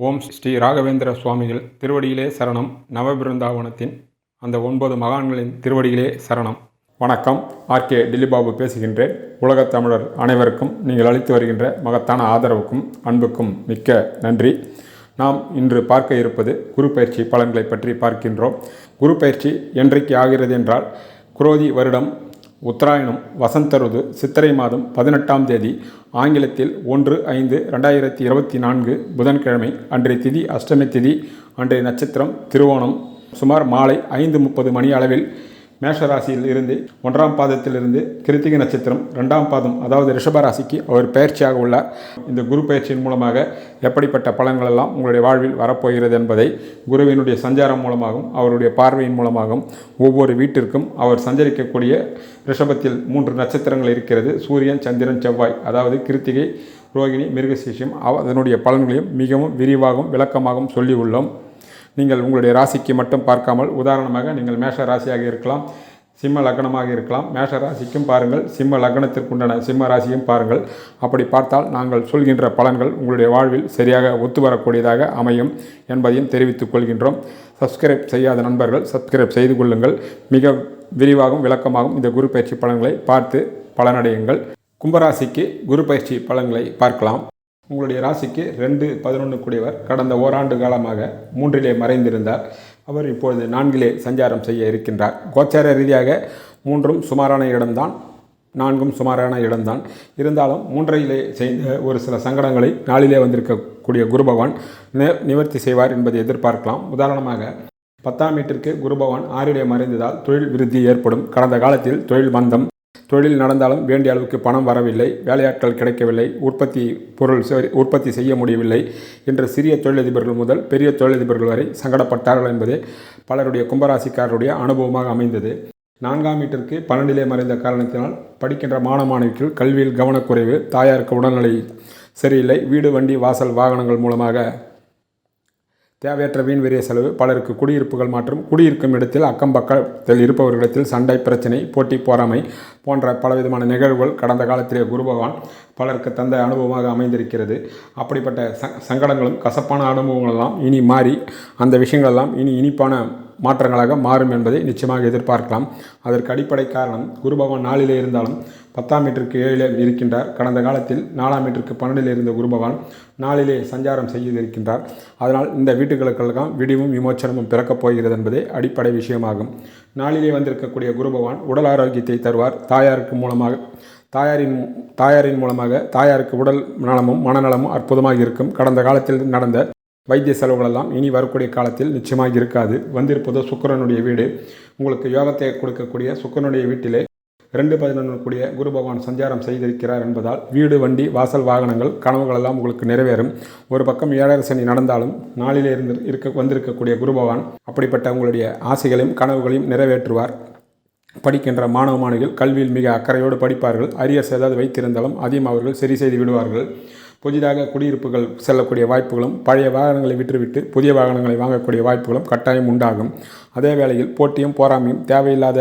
ஓம் ஸ்ரீ ராகவேந்திர சுவாமிகள் திருவடியிலே சரணம். நவபிருந்தாவனத்தின் அந்த ஒன்பது மகான்களின் திருவடியிலே சரணம். வணக்கம். ஆர்கே டில்லிபாபு பேசுகின்றேன். உலகத் தமிழர் அனைவருக்கும் நீங்கள் அளித்து வருகின்ற மகத்தான ஆதரவுக்கும் அன்புக்கும் மிக்க நன்றி. நாம் இன்று பார்க்க இருப்பது குரு பயிற்சி பலன்களை பற்றி பார்க்கின்றோம். குரு பயிற்சி என்றைக்கு ஆகிறது என்றால் குரோதி வருடம் உத்தராயணம் வசந்த ருது சித்திரை மாதம் பதினெட்டாம் தேதி ஆங்கிலத்தில் ஒன்று ஐந்து ரெண்டாயிரத்தி இருபத்தி நான்கு புதன்கிழமை அன்றைய திதி அஷ்டமி திதி அன்றைய நட்சத்திரம் திருவோணம் சுமார் மாலை ஐந்து முப்பது மணி அளவில் மேஷராசியில் இருந்து ஒன்றாம் பாதத்திலிருந்து கிருத்திகை நட்சத்திரம் ரெண்டாம் பாதம் அதாவது ரிஷபராசிக்கு அவர் பயிற்சியாக உள்ளார். இந்த குரு பயிற்சியின் மூலமாக எப்படிப்பட்ட பலன்கள் எல்லாம் உங்களுடைய வாழ்வில் வரப்போகிறது என்பதை குருவினுடைய சஞ்சாரம் மூலமாகவும் அவருடைய பார்வையின் மூலமாகவும் ஒவ்வொரு வீட்டிற்கும் அவர் சஞ்சரிக்கக்கூடிய ரிஷபத்தில் மூன்று நட்சத்திரங்கள் இருக்கிறது. சூரியன் சந்திரன் செவ்வாய் அதாவது கிருத்திகை ரோகிணி மிருகசீஷம் அதனுடைய பலன்களையும் மிகவும் விரிவாகவும் விளக்கமாகவும் சொல்லியுள்ளோம். நீங்கள் உங்களுடைய ராசிக்கு மட்டும் பார்க்காமல் உதாரணமாக நீங்கள் மேஷ ராசியாக இருக்கலாம் சிம்ம லக்னமாக இருக்கலாம். மேஷ ராசிக்கும் பாருங்கள் சிம்ம லக்னத்திற்குண்டான சிம்ம ராசியும் பாருங்கள். அப்படி பார்த்தால் நாங்கள் சொல்கின்ற பலன்கள் உங்களுடைய வாழ்வில் சரியாக ஒத்து வரக்கூடியதாக அமையும் என்பதையும் தெரிவித்துக் கொள்கின்றோம். சப்ஸ்கிரைப் செய்யாத நண்பர்கள் சப்ஸ்கிரைப் செய்து கொள்ளுங்கள். மிக விரிவாகவும் விளக்கமாகவும் இந்த குரு பயிற்சி பலன்களை பார்த்து பலனடையுங்கள். கும்பராசிக்கு குரு பயிற்சி பலன்களை பார்க்கலாம். உங்களுடைய ராசிக்கு ரெண்டு பதினொன்று கூடியவர் கடந்த ஓராண்டு காலமாக மூன்றிலே மறைந்திருந்தார். அவர் இப்பொழுது நான்கிலே சஞ்சாரம் செய்ய இருக்கின்றார். கோச்சார ரீதியாக மூன்றும் சுமாரான இடம்தான் நான்கும் சுமாரான இடம்தான். இருந்தாலும் மூன்றையிலே செய்த ஒரு சில சங்கடங்களை நாளிலே வந்திருக்கக்கூடிய குரு பகவான் நிவர்த்தி செய்வார் என்பதை எதிர்பார்க்கலாம். உதாரணமாக பத்தாம் வீட்டிற்கு குரு பகவான் ஆறிலே மறைந்ததால் தொழில் விருத்தி ஏற்படும். கடந்த காலத்தில் தொழில் மந்தம் தொழில் நடந்தாலும் வேண்டிய அளவுக்கு பணம் வரவில்லை வேலையாட்கள் கிடைக்கவில்லை உற்பத்தி பொருள் சரி- உற்பத்தி செய்ய முடியவில்லை என்ற சிறிய தொழிலதிபர்கள் முதல் பெரிய தொழிலதிபர்கள் வரை சங்கடப்பட்டார்கள் என்பதே பலருடைய கும்பராசிக்காரருடைய அனுபவமாக அமைந்தது. நான்காம் வீட்டிற்கு பன்னெண்டிலே மறைந்த காரணத்தினால் படிக்கின்ற மாணவ மாணவிகள் கல்வியில் கவனக்குறைவு தாயாருக்கு உடல்நிலை சரியில்லை வீடு வண்டி வாசல் வாகனங்கள் மூலமாக தேவையற்ற வீண் விரிய செலவு பலருக்கு குடியிருப்புகள் மற்றும் குடியிருக்கும் இடத்தில் அக்கம் பக்கத்தில் இருப்பவர்களிடத்தில் சண்டை பிரச்சனை போட்டி போராமை போன்ற பலவிதமான நிகழ்வுகள் கடந்த காலத்திலே குரு பகவான் பலருக்கு தந்த அனுபவமாக அமைந்திருக்கிறது. அப்படிப்பட்ட ச சங்கடங்களும் கசப்பான அனுபவங்களெல்லாம் இனி மாறி அந்த விஷயங்களெல்லாம் இனி இனிப்பான மாற்றங்களாக மாறும் என்பதை நிச்சயமாக எதிர்பார்க்கலாம். அதற்கு அடிப்படை காரணம் குரு பகவான் நாளிலே இருந்தாலும் பத்தாம் மீட்டருக்கு ஏழிலே இருக்கின்றார். கடந்த காலத்தில் நாலாம் மீட்டருக்கு பன்னெண்டில் இருந்த குரு பகவான் நாளிலே சஞ்சாரம் செய்து இருக்கின்றார் அதனால் இந்த வீட்டுகளுக்கெல்லாம் விடிவும் விமோச்சனமும் பிறக்கப் போகிறது என்பதே அடிப்படை விஷயமாகும். நாளிலே வந்திருக்கக்கூடிய குரு பகவான் உடல் ஆரோக்கியத்தை தருவார். தாயாருக்கு மூலமாக தாயாரின் தாயாரின் மூலமாக தாயாருக்கு உடல் நலமும் மனநலமும் அற்புதமாக இருக்கும். கடந்த காலத்தில் நடந்த வைத்திய செலவுகளெல்லாம் இனி வரக்கூடிய காலத்தில் நிச்சயமாக இருக்காது. வந்திருப்பதோ சுக்கிரனுடைய வீடு. உங்களுக்கு யோகத்தை கொடுக்கக்கூடிய சுக்கிரனுடைய வீட்டிலே ரெண்டு பதினொன்று கூடிய குரு பகவான் சஞ்சாரம் செய்திருக்கிறார் என்பதால் வீடு வண்டி வாசல் வாகனங்கள் கனவுகளெல்லாம் உங்களுக்கு நிறைவேறும். ஒரு பக்கம் ஏழரை சனி நடந்தாலும் நாளிலே இருந்து இருக்க வந்திருக்கக்கூடிய குரு பகவான் அப்படிப்பட்ட உங்களுடைய ஆசைகளையும் கனவுகளையும் நிறைவேற்றுவார். படிக்கின்ற மாணவ மாணவிகள் கல்வியில் மிக அக்கறையோடு படிப்பார்கள். அரியர்ஸ் ஏதாவது வைத்திருந்தாலும் அதையும் அவர்கள் சரி செய்து விடுவார்கள். புதிதாக குடியிருப்புகள் செல்லக்கூடிய வாய்ப்புகளும் பழைய வாகனங்களை விற்றுவிட்டு புதிய வாகனங்களை வாங்கக்கூடிய வாய்ப்புகளும் கட்டாயம் உண்டாகும். அதே வேளையில் போட்டியும் போராமையும் தேவையில்லாத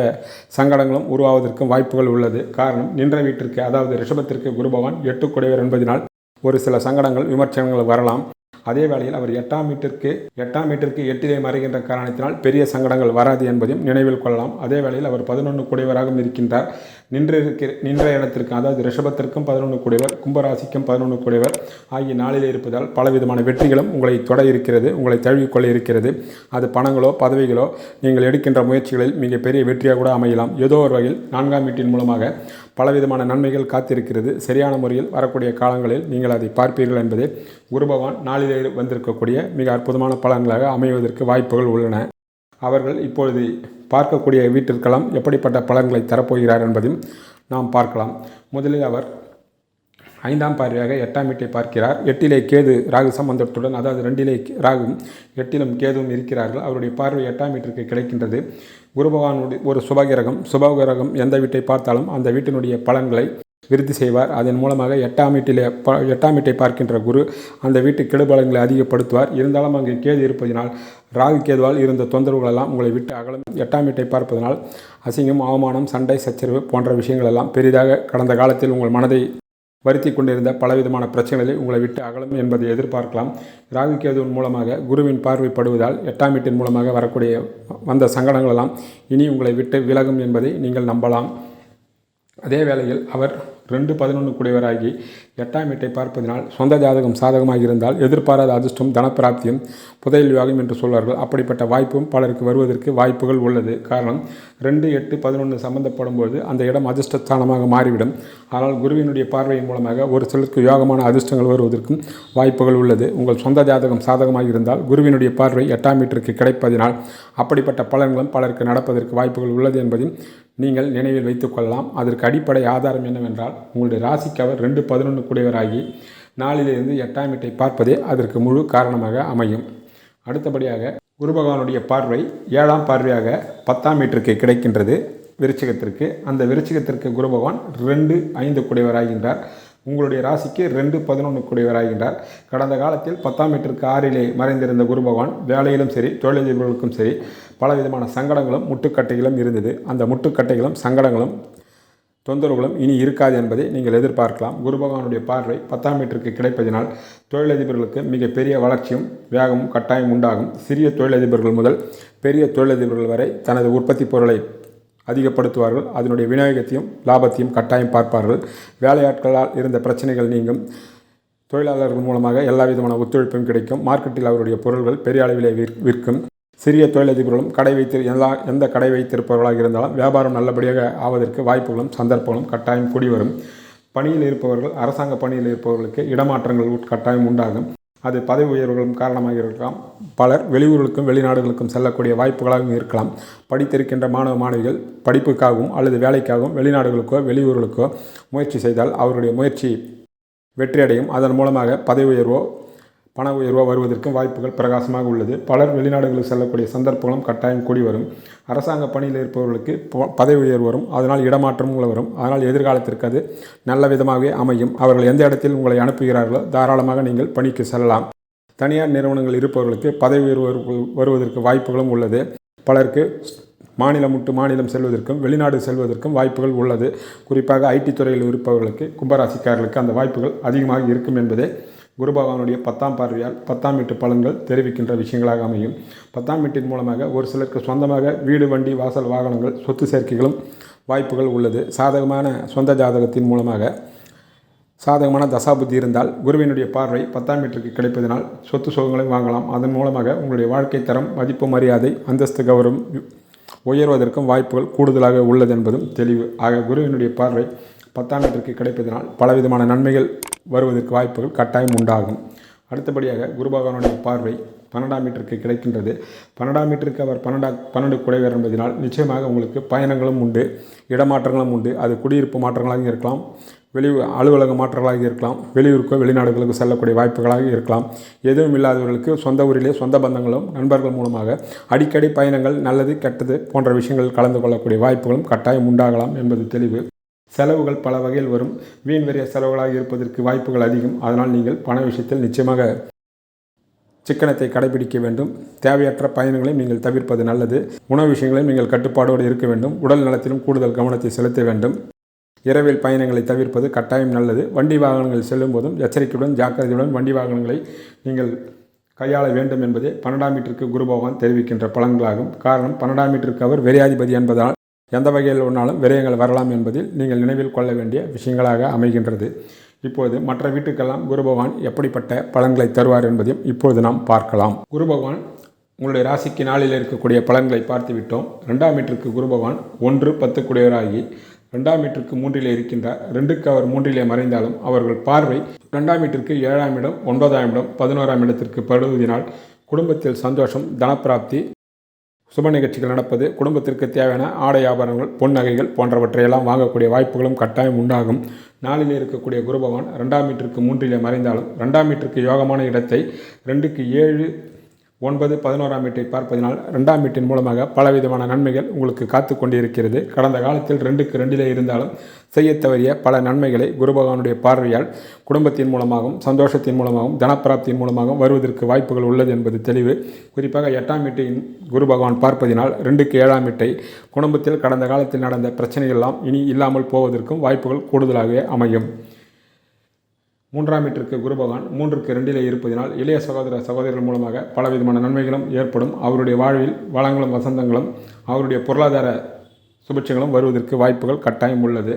சங்கடங்களும் உருவாவதற்கும் வாய்ப்புகள் உள்ளது. காரணம் நின்ற வீட்டிற்கு அதாவது ரிஷபத்திற்கு குருபவான் எட்டு குடைவர் என்பதனால் ஒரு சில சங்கடங்கள் விமர்சனங்கள் வரலாம். அதே வேளையில் அவர் எட்டாம் வீட்டிற்கு எட்டாம் வீட்டிற்கு எட்டிலே மறைகின்ற காரணத்தினால் பெரிய சங்கடங்கள் வராது என்பதையும் நினைவில் கொள்ளலாம். அதே வேளையில் அவர் பதினொன்று குடைவராகவும் இருக்கின்றார். நின்றிருக்கிற நின்ற இடத்திற்கு அதாவது ரிஷபத்திற்கும் பதினொன்று கூடியவர் கும்பராசிக்கும் பதினொன்று கூடியவர் ஆகிய நாளில் இருப்பதால் பலவிதமான வெற்றிகளும் உங்களை தொட இருக்கிறது உங்களை தழுவிக்கொள்ள இருக்கிறது. அது பணங்களோ பதவிகளோ நீங்கள் எடுக்கின்ற முயற்சிகளில் மிகப்பெரிய வெற்றியாக கூட அமையலாம். ஏதோ ஒரு வகையில் நான்காம் வீட்டின் மூலமாக பலவிதமான நன்மைகள் காத்திருக்கிறது. சரியான முறையில் வரக்கூடிய காலங்களில் நீங்கள் அதை பார்ப்பீர்கள் என்பது குரு பகவான் நாளிலே வந்திருக்கக்கூடிய மிக அற்புதமான பலன்களாக அமைவதற்கு வாய்ப்புகள் உள்ளன. அவர்கள் இப்பொழுது பார்க்கக்கூடிய வீட்டிற்கெல்லாம் எப்படிப்பட்ட பலன்களை தரப்போகிறார் என்பதையும் நாம் பார்க்கலாம். முதலில் அவர் ஐந்தாம் பார்வையாக எட்டாம் வீட்டை பார்க்கிறார். எட்டிலே கேது ராகு சம்பந்தத்துடன் அதாவது ரெண்டிலே ராகும் எட்டிலும் கேதுவும் இருக்கிறார்கள். அவருடைய பார்வை எட்டாம் வீட்டிற்கு கிடைக்கின்றது. குரு பகவானுடைய ஒரு சுபகிரகம் சுபகிரகம் எந்த வீட்டை பார்த்தாலும் அந்த வீட்டினுடைய பலன்களை விருத்தி செய்வார். அதன் மூலமாக எட்டாம் வீட்டிலே ப எட்டாம் வீட்டை பார்க்கின்ற குரு அந்த வீட்டு கெடுபலங்களை அதிகப்படுத்துவார். இருந்தாலும் அங்கே கேது இருப்பதினால் ராகு கேதுவால் இருந்த தொந்தரவுகளெல்லாம் உங்களை விட்டு அகலும். எட்டாம் வீட்டை பார்ப்பதனால் அசிங்கம் அவமானம் சண்டை சச்சரவு போன்ற விஷயங்கள் எல்லாம் பெரிதாக கடந்த காலத்தில் உங்கள் மனதை வருத்தி கொண்டிருந்த பலவிதமான பிரச்சனைகளை உங்களை விட்டு அகலும் என்பதை எதிர்பார்க்கலாம். ராகு கேதுவின் மூலமாக குருவின் பார்வைப்படுவதால் எட்டாம் வீட்டின் மூலமாக வரக்கூடிய வந்த சங்கடங்களெல்லாம் இனி உங்களை விட்டு விலகும் என்பதை நீங்கள் நம்பலாம். அதே வேளையில் அவர் ரெண்டு பதினொன்று கூடியவராகி எட்டாம் வீட்டை பார்ப்பதினால் சொந்த ஜாதகம் சாதகமாக இருந்தால் எதிர்பாராத அதிர்ஷ்டம் தனப்பிராப்தியும் புதையல் யோகம் என்று சொல்வார்கள். அப்படிப்பட்ட வாய்ப்பும் பலருக்கு வருவதற்கு வாய்ப்புகள் உள்ளது. காரணம் ரெண்டு எட்டு பதினொன்று சம்பந்தப்படும் போது அந்த இடம் அதிர்ஷ்டஸ்தானமாக மாறிவிடும். ஆனால் குருவினுடைய பார்வையின் மூலமாக ஒரு சிலருக்கு யோகமான அதிர்ஷ்டங்கள் வருவதற்கும் வாய்ப்புகள் உள்ளது. உங்கள் சொந்த ஜாதகம் சாதகமாக இருந்தால் குருவினுடைய பார்வை எட்டாம் வீட்டிற்கு கிடைப்பதினால் அப்படிப்பட்ட பலன்களும் பலருக்கு நடப்பதற்கு வாய்ப்புகள் உள்ளது என்பதையும் நீங்கள் நினைவில் வைத்துக்கொள்ளலாம் அதற்கு அடிப்படை ஆதாரம் என்னவென்றால் உங்களுடைய ராசிக்கு அவர் ரெண்டு பதினொன்று கூடியவராகி நாளிலிருந்து எட்டாம் வீட்டை பார்ப்பதே அதற்கு முழு காரணமாக அமையும். அடுத்தபடியாக குரு பகவானுடைய பார்வை ஏழாம் பார்வையாக பத்தாம் வீட்டிற்கு கிடைக்கின்றது. விருச்சிகத்திற்கு அந்த விருச்சிகத்திற்கு குரு பகவான் ரெண்டு ஐந்து கூடியவராகின்றார் உங்களுடைய ராசிக்கு ரெண்டு பதினொன்று கூடியவராகின்றார் கடந்த காலத்தில் பத்தாம் மீட்டருக்கு ஆறிலே மறைந்திருந்த குரு பகவான் வேலையிலும் சரி தொழிலதிபர்களுக்கும் சரி பலவிதமான சங்கடங்களும் முட்டுக்கட்டைகளும் இருந்தது. அந்த முட்டுக்கட்டைகளும் சங்கடங்களும் தொந்தரவுகளும் இனி இருக்காது என்பதை நீங்கள் எதிர்பார்க்கலாம். குரு பகவானுடைய பார்வை பத்தாம் மீட்டருக்கு கிடைப்பதினால் தொழிலதிபர்களுக்கு மிகப்பெரிய வளர்ச்சியும் வேகமும் கட்டாயம் உண்டாகும். சிறிய தொழிலதிபர்கள் முதல் பெரிய தொழிலதிபர்கள் வரை தனது உற்பத்தி பொருளை அதிகப்படுத்துவார்கள். அதனுடைய விநியோகத்தையும் லாபத்தையும் கட்டாயம் பார்ப்பார்கள். வேலையாட்களால் இருந்த பிரச்சனைகள் நீங்கும். தொழிலாளர்கள் மூலமாக எல்லா விதமான ஒத்துழைப்பும் கிடைக்கும். மார்க்கெட்டில் அவருடைய பொருள்கள் பெரிய அளவிலே விற் விற்கும். சிறிய தொழிலதிபர்களும் கடை வைத்து எல்லா எந்த கடை வைத்திருப்பவர்களாக இருந்தாலும் வியாபாரம் நல்லபடியாக ஆவதற்கு வாய்ப்புகளும் சந்தர்ப்பங்களும் கட்டாயம் கூடி வரும். பணியில் இருப்பவர்கள் அரசாங்க பணியில் இருப்பவர்களுக்கு இடமாற்றங்கள் உட்- கட்டாயம் உண்டாகும். அது பதவி உயர்வுகளும் காரணமாக இருக்கலாம். பலர் வெளியூர்களுக்கும் வெளிநாடுகளுக்கும் செல்லக்கூடிய வாய்ப்புகளாகவும் இருக்கலாம். படித்திருக்கின்ற மாணவ மாணவிகள் படிப்புக்காகவும் அல்லது வேலைக்காகவும் வெளிநாடுகளுக்கோ வெளியூர்களுக்கோ முயற்சி செய்தால் அவருடைய முயற்சி வெற்றியடையும். அதன் மூலமாக பதவி உயர்வோ பண உயர்வாக வருவதற்கும் வாய்ப்புகள் பிரகாசமாக உள்ளது. பலர் வெளிநாடுகளுக்கு செல்லக்கூடிய சந்தர்ப்பங்களும் கட்டாயம் கூடி வரும். அரசாங்க பணியில் இருப்பவர்களுக்கு பதவி உயர்வு வரும். அதனால் இடமாற்றமும் வரும். அதனால் எதிர்காலத்திற்கு அது நல்ல விதமாகவே அமையும். அவர்கள் எந்த இடத்தில் உங்களை அனுப்புகிறார்களோ தாராளமாக நீங்கள் பணிக்கு செல்லலாம். தனியார் நிறுவனங்கள் இருப்பவர்களுக்கு பதவி உயர்வு வருவதற்கு வாய்ப்புகளும் உள்ளது. பலருக்கு மாநிலம் விட்டு மாநிலம் செல்வதற்கும் வெளிநாடு செல்வதற்கும் வாய்ப்புகள் உள்ளது. குறிப்பாக ஐடி துறையில் இருப்பவர்களுக்கு கும்பராசிக்காரர்களுக்கு அந்த வாய்ப்புகள் அதிகமாக இருக்கும் என்பதே குரு பகவானுடைய பத்தாம் பார்வையால் பத்தாம் வீட்டு பலன்கள் தெரிவிக்கின்ற விஷயங்களாக அமையும். பத்தாம் வீட்டின் மூலமாக ஒரு சிலருக்கு சொந்தமாக வீடு வண்டி வாசல் வாகனங்கள் சொத்து சேர்க்கைகளும் வாய்ப்புகள் உள்ளது. சாதகமான சொந்த ஜாதகத்தின் மூலமாக சாதகமான தசாபுத்தி இருந்தால் குருவினுடைய பார்வை பத்தாம் வீட்டிற்கு கிடைப்பதனால் சொத்து சுகங்களையும் வாங்கலாம். அதன் மூலமாக உங்களுடைய வாழ்க்கை தரம் மதிப்பு மரியாதை அந்தஸ்து கௌரவம் உயர்வதற்கும் வாய்ப்புகள் கூடுதலாக உள்ளது என்பதும் தெளிவு. ஆக குருவினுடைய பார்வை பத்தாம் வீட்டிற்கு கிடைப்பதனால் பலவிதமான நன்மைகள் வருவதற்கு வாய்ப்புகள் கட்டாயம் உண்டாகும். அடுத்தபடியாக குருபகவானுடைய பார்வை பன்னெண்டாம் மீட்டருக்கு கிடைக்கின்றது. பன்னெண்டாம் மீட்டருக்கு அவர் பன்னெண்டா பன்னெண்டு குடைவர் என்பதனால் நிச்சயமாக உங்களுக்கு பயணங்களும் உண்டு இடமாற்றங்களும் உண்டு. அது குடியிருப்பு மாற்றங்களாக இருக்கலாம் வெளி அலுவலக மாற்றங்களாக இருக்கலாம் வெளியூருக்கோ வெளிநாடுகளுக்கு செல்லக்கூடிய வாய்ப்புகளாக இருக்கலாம். எதுவும் இல்லாதவர்களுக்கு சொந்த ஊரிலே சொந்த பந்தங்களும் நண்பர்கள் மூலமாக அடிக்கடி பயணங்கள் நல்லது கெட்டது போன்ற விஷயங்களில் கலந்து கொள்ளக்கூடிய வாய்ப்புகளும் கட்டாயம் உண்டாகலாம் என்பது தெளிவு. செலவுகள் பல வகையில் வரும். வீண் விரைய செலவுகளாக இருப்பதற்கு வாய்ப்புகள் அதிகம். அதனால் நீங்கள் பண விஷயத்தில் நிச்சயமாக சிக்கனத்தை கடைபிடிக்க வேண்டும். தேவையற்ற பயணங்களையும் நீங்கள் தவிர்ப்பது நல்லது. உணவு விஷயங்களையும் நீங்கள் கட்டுப்பாடோடு இருக்க வேண்டும். உடல் நலத்திலும் கூடுதல் கவனத்தை செலுத்த வேண்டும். இரவில் பயணங்களை தவிர்ப்பது கட்டாயம் நல்லது. வண்டி வாகனங்கள் செல்லும் போதும் எச்சரிக்கையுடன் ஜாக்கிரதையுடன் வண்டி வாகனங்களை நீங்கள் கையாள வேண்டும் என்பதே பன்னெண்டாம் மீட்டருக்கு குரு பகவான் தெரிவிக்கின்ற பலன்களாகும். காரணம் பன்னெண்டாம் மீட்டருக்கு அவர் விரையாதிபதி என்பதால் எந்த வகையில் ஒன்றாலும் விரயங்கள் வரலாம் என்பதில் நீங்கள் நினைவில் கொள்ள வேண்டிய விஷயங்களாக அமைகின்றது. இப்போது மற்ற வீட்டுக்கெல்லாம் குரு பகவான் எப்படிப்பட்ட பலன்களை தருவார் என்பதையும் இப்போது நாம் பார்க்கலாம். குரு பகவான் உங்களுடைய ராசிக்கு நாளில் இருக்கக்கூடிய பலன்களை பார்த்து விட்டோம் ரெண்டாம் மீட்டருக்கு குரு பகவான் ஒன்று பத்து குடையராகி ரெண்டாம் மீட்டருக்கு மூன்றிலே இருக்கின்றார். ரெண்டுக்கு அவர் மூன்றிலே மறைந்தாலும் அவர்கள் பார்வை ரெண்டாம் வீட்டிற்கு ஏழாம் இடம் ஒன்பதாம் இடம் பதினோராம் இடத்திற்கு படுவதினால் குடும்பத்தில் சந்தோஷம் தனப்பிராப்தி சுப நிகழ்ச்சிகள் நடப்பது குடும்பத்திற்கு தேவையான ஆடை ஆபரணங்கள் பொன் நகைகள் போன்றவற்றையெல்லாம் வாங்கக்கூடிய வாய்ப்புகளும் கட்டாயம் உண்டாகும். நாளில் இருக்கக்கூடிய குருபவான் ரெண்டாம் மீட்டருக்கு மூன்றிலே மறைந்தாலும் ரெண்டாம் மீட்டருக்கு யோகமான இடத்தை ரெண்டுக்கு ஏழு ஒன்பது பதினோராம் வீட்டை பார்ப்பதனால் ரெண்டாம் வீட்டின் மூலமாக பலவிதமான நன்மைகள் உங்களுக்கு காத்து கொண்டிருக்கிறது கடந்த காலத்தில் ரெண்டுக்கு ரெண்டிலே இருந்தாலும் செய்யத் தவறிய பல நன்மைகளை குரு பகவானுடைய பார்வையால் குடும்பத்தின் மூலமாகவும் சந்தோஷத்தின் மூலமாகவும் தனப்பிராப்தியின் மூலமாகவும் வருவதற்கு வாய்ப்புகள் உள்ளது என்பது தெளிவு. குறிப்பாக எட்டாம் வீட்டையின் குரு பகவான் பார்ப்பதினால் ரெண்டுக்கு ஏழாம் வீட்டை குடும்பத்தில் கடந்த காலத்தில் நடந்த பிரச்சனைகள் எல்லாம் இனி இல்லாமல் போவதற்கும் வாய்ப்புகள் கூடுதலாகவே அமையும். மூன்றாம் வீட்டிற்கு குரு பகவான் மூன்றுக்கு ரெண்டிலே இருப்பதினால் இளைய சகோதர சகோதரர்கள் மூலமாக பலவிதமான நன்மைகளும் ஏற்படும். அவருடைய வாழ்வில் வளங்களும் வசந்தங்களும் அவருடைய பொருளாதார சுபிட்சங்களும் வருவதற்கு வாய்ப்புகள் கட்டாயம் உள்ளது.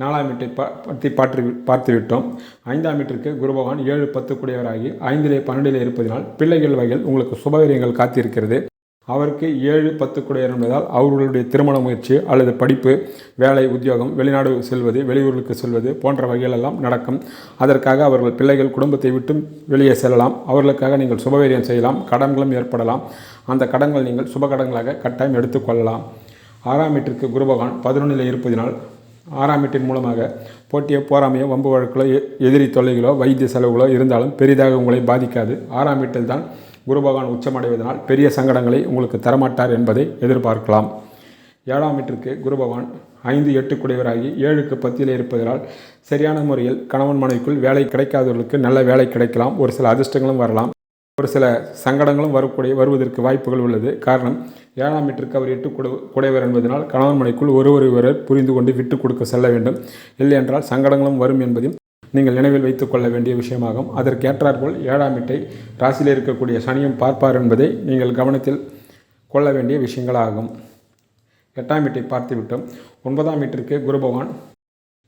நாலாம் வீட்டை பா பற்றி பார்த்து பார்த்துவிட்டோம். ஐந்தாம் வீட்டிற்கு குரு பகவான் ஏழு பத்து கூடியவராகி ஐந்திலே பன்னெண்டிலே இருப்பதினால் பிள்ளைகள் வகையில் உங்களுக்கு சுபவீரியங்கள் காத்திருக்கிறது. அவருக்கு ஏழு பத்து கூட என்பதால் அவர்களுடைய திருமண முயற்சி அல்லது படிப்பு வேலை உத்தியோகம் வெளிநாடு செல்வது வெளியூர்களுக்கு செல்வது போன்ற வகைகளெல்லாம் நடக்கும். அதற்காக அவர்கள் பிள்ளைகள் குடும்பத்தை விட்டும் வெளியே செல்லலாம். அவர்களுக்காக நீங்கள் சுபவீரியம் செய்யலாம். கடன்களும் ஏற்படலாம். அந்த கடன்கள் நீங்கள் சுப கடன்களாக கட்டாயம் எடுத்துக்கொள்ளலாம் ஆறாம் வீட்டிற்கு குருபகவான் பதினொன்றில் இருப்பதினால் ஆறாம் வீட்டின் மூலமாக போட்டியோ போராமையோ வம்பு வழக்குகளோ எ- எதிரி தொல்லைகளோ வைத்திய செலவுகளோ இருந்தாலும் பெரிதாக உங்களை பாதிக்காது. ஆறாம் வீட்டில்தான் குரு பகவான் உச்சமடைவதனால் பெரிய சங்கடங்களை உங்களுக்கு தரமாட்டார் என்பதை எதிர்பார்க்கலாம். ஏழாம் வீட்டிற்கு குரு பகவான் ஐந்து எட்டு குடைவராகி ஏழுக்கு பத்தியில் இருப்பதனால் சரியான முறையில் கணவன் மனைவிக்குள் வேலை கிடைக்காதவர்களுக்கு நல்ல வேலை கிடைக்கலாம். ஒரு சில அதிர்ஷ்டங்களும் வரலாம். ஒரு சில சங்கடங்களும் வரக்கூடிய வருவதற்கு வாய்ப்புகள் உள்ளது. காரணம் ஏழாம் வீட்டிற்கு அவர் எட்டு குடு குடைவர் என்பதனால் கணவன் மனைக்குள் ஒருவர் ஒருவர் புரிந்து கொண்டு விட்டு கொடுக்க செல்ல வேண்டும். இல்லை என்றால் சங்கடங்களும் வரும் என்பதையும் நீங்கள் நினைவில் வைத்துக் கொள்ள வேண்டிய விஷயமாகும். அதற்கேற்றாற்போல் ஏழாம் வீட்டை ராசியில் இருக்கக்கூடிய சனியும் பார்ப்பார் என்பதை நீங்கள் கவனத்தில் கொள்ள வேண்டிய விஷயங்களாகும். எட்டாம் வீட்டை பார்த்துவிட்டோம். ஒன்பதாம் வீட்டிற்கு குரு பகவான்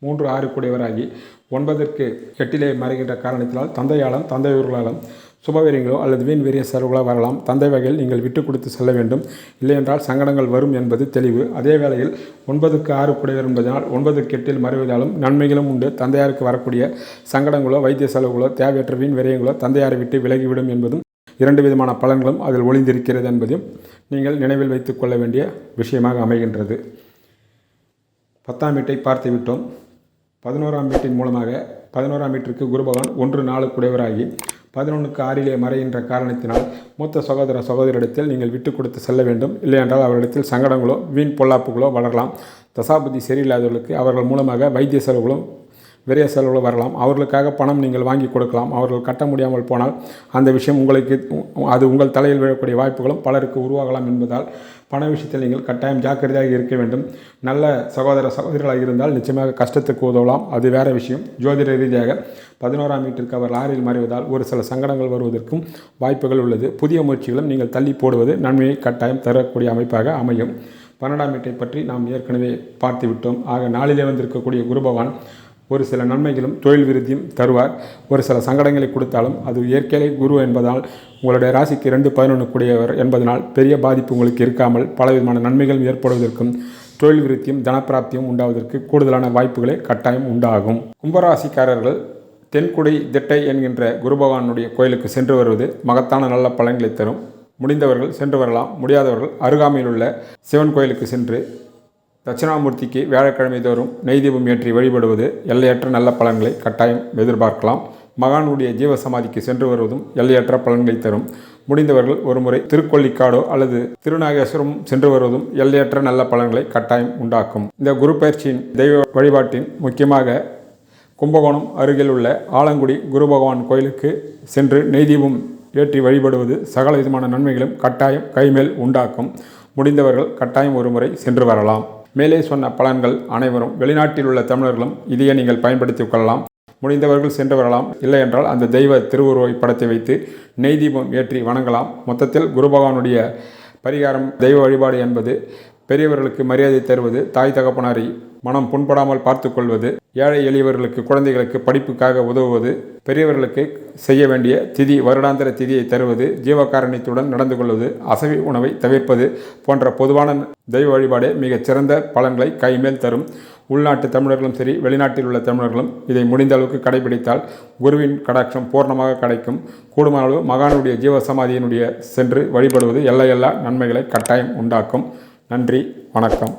மூன்று ஆறு கூடியவராகி ஒன்பதற்கு எட்டிலே மறைகின்ற காரணத்தினால் தந்தையாலும் தந்தையூர்களாலும் சுபவீரியங்களோ அல்லது வீண் வீரிய செலவுகளோ வரலாம். தந்தை வகையில் நீங்கள் விட்டு கொடுத்து செல்ல வேண்டும். இல்லையென்றால் சங்கடங்கள் வரும் என்பது தெளிவு. அதே வேளையில் ஒன்பதுக்கு ஆறு புடையவர் என்பதனால் ஒன்பதுக்கு எட்டில் மறைவதாலும் நன்மைகளும் உண்டு. தந்தையாருக்கு வரக்கூடிய சங்கடங்களோ வைத்திய செலவுகளோ தேவையற்ற வீண் விரயங்களோ தந்தையாரை விட்டு விலகிவிடும் என்பதும் இரண்டு விதமான பலன்களும் அதில் ஒளிந்திருக்கிறது என்பதையும் நீங்கள் நினைவில் வைத்துக் கொள்ள வேண்டிய விஷயமாக அமைகின்றது. பத்தாம் வீட்டை பார்த்து விட்டோம். பதினோராம் வீட்டின் மூலமாக பதினோராம் வீட்டிற்கு குருபகவான் ஒன்று நாலு குடைவராகி பதினொன்றுக்கு ஆறிலே மறைகின்ற காரணத்தினால் மூத்த சகோதர சகோதரிடத்தில் நீங்கள் விட்டு கொடுத்து செல்ல வேண்டும். இல்லையென்றால் அவரிடத்தில் சங்கடங்களோ வீண் பொல்லாப்புகளோ வளரலாம். தசாபுத்தி சரியில்லாதவர்களுக்கு அவர்கள் மூலமாக வைத்திய செலவுகளும் விரைய செலவுகள் வரலாம். அவர்களுக்காக பணம் நீங்கள் வாங்கி கொடுக்கலாம். அவர்கள் கட்ட முடியாமல் போனால் அந்த விஷயம் உங்களுக்கு அது உங்கள் தலையில் விழக்கூடிய வாய்ப்புகளும் பலருக்கு உருவாகலாம் என்பதால் பண விஷயத்தில் நீங்கள் கட்டாயம் ஜாக்கிரதையாக இருக்க வேண்டும். நல்ல சகோதர சகோதரிகளாக இருந்தால் நிச்சயமாக கஷ்டத்துக்கு உதவலாம். அது வேறு விஷயம். ஜோதிட ரீதியாக பதினோராம் வீட்டிற்கு அவர் லாரியில் மறைவதால் ஒரு சில சங்கடங்கள் வருவதற்கும் வாய்ப்புகள் உள்ளது. புதிய முயற்சிகளும் நீங்கள் தள்ளி போடுவது நன்மையை கட்டாயம் தரக்கூடிய அமைப்பாக அமையும். பன்னெண்டாம் வீட்டை பற்றி நாம் ஏற்கனவே பார்த்து விட்டோம் ஆக நாளிலே வந்திருக்கக்கூடிய குரு பகவான் ஒரு சில நன்மைகளும் தொழில் விருத்தியும் தருவார். ஒரு சில சங்கடங்களை கொடுத்தாலும் அது இயற்கையிலே குரு என்பதால் உங்களுடைய ராசிக்கு ரெண்டு பதினொன்று கூடியவர் என்பதனால் பெரிய பாதிப்பு உங்களுக்கு இருக்காமல் பலவிதமான நன்மைகள் ஏற்படுவதற்கும் தொழில் விருத்தியும் தனப்பிராப்தியும் உண்டாவதற்கு கூடுதலான வாய்ப்புகளே கட்டாயம் உண்டாகும். கும்பராசிக்காரர்கள் தென்குடி திட்டை என்கின்ற குரு பகவானுடைய கோயிலுக்கு சென்று வருவது மகத்தான நல்ல பலன்களை தரும். முடிந்தவர்கள் சென்று வரலாம். முடியாதவர்கள் அருகாமையில் உள்ள சிவன் கோயிலுக்கு சென்று தட்சிணாமூர்த்திக்கு வியாழக்கிழமை தோறும் நெய் தீபம் ஏற்றி வழிபடுவது எல்லையற்ற நல்ல பலன்களை கட்டாயம் எதிர்பார்க்கலாம். மகானுடைய ஜீவ சமாதிக்கு சென்று வருவதும் எல்லையற்ற பலன்களை தரும். முடிந்தவர்கள் ஒருமுறை திருக்கொல்லிக்காடோ அல்லது திருநாகேஸ்வரம் சென்று வருவதும் எல்லையற்ற நல்ல பலன்களை கட்டாயம் உண்டாக்கும். இந்த குரு பயிற்சியின் தெய்வ வழிபாட்டின் முக்கியமாக கும்பகோணம் அருகில் உள்ள ஆலங்குடி குரு பகவான் கோயிலுக்கு சென்று நெய் தீபம் ஏற்றி வழிபடுவது சகல விதமான நன்மைகளும் கட்டாயம் கைமேல் உண்டாக்கும். முடிந்தவர்கள் கட்டாயம் ஒருமுறை சென்று வரலாம். மேலே சொன்ன பலன்கள் அனைவரும் வெளிநாட்டில் உள்ள தமிழர்களும் இதையே நீங்கள் பயன்படுத்திக் கொள்ளலாம். முடிந்தவர்கள் சென்று வரலாம். இல்லை என்றால் அந்த தெய்வ திருவுருவை படத்தை வைத்து நெய் தீபம் ஏற்றி வணங்கலாம். மொத்தத்தில் குரு பகவானுடைய பரிகாரம் தெய்வ வழிபாடு என்பது பெரியவர்களுக்கு மரியாதை தருவது தாய் தகப்பனாரை மனம் புண்படாமல் பார்த்து கொள்வது ஏழை எளியவர்களுக்கு குழந்தைகளுக்கு படிப்புக்காக உதவுவது பெரியவர்களுக்கு செய்ய வேண்டிய திதி வருடாந்திர திதியை தருவது ஜீவகாரணியத்துடன் நடந்து கொள்வது அசைவி உணவை தவிர்ப்பது போன்ற பொதுவான தெய்வ வழிபாடே மிகச் சிறந்த பலன்களை கைமேல் தரும். உள்நாட்டு தமிழர்களும் சரி வெளிநாட்டில் உள்ள தமிழர்களும் இதை முடிந்த அளவுக்கு கடைபிடித்தால் குருவின் கடாட்சம் பூர்ணமாக கிடைக்கும். கூடுமான அளவு மகானுடைய ஜீவ சமாதியினுடைய சென்று வழிபடுவது எல்லையெல்லா நன்மைகளை கட்டாயம் உண்டாக்கும். நன்றி வணக்கம்.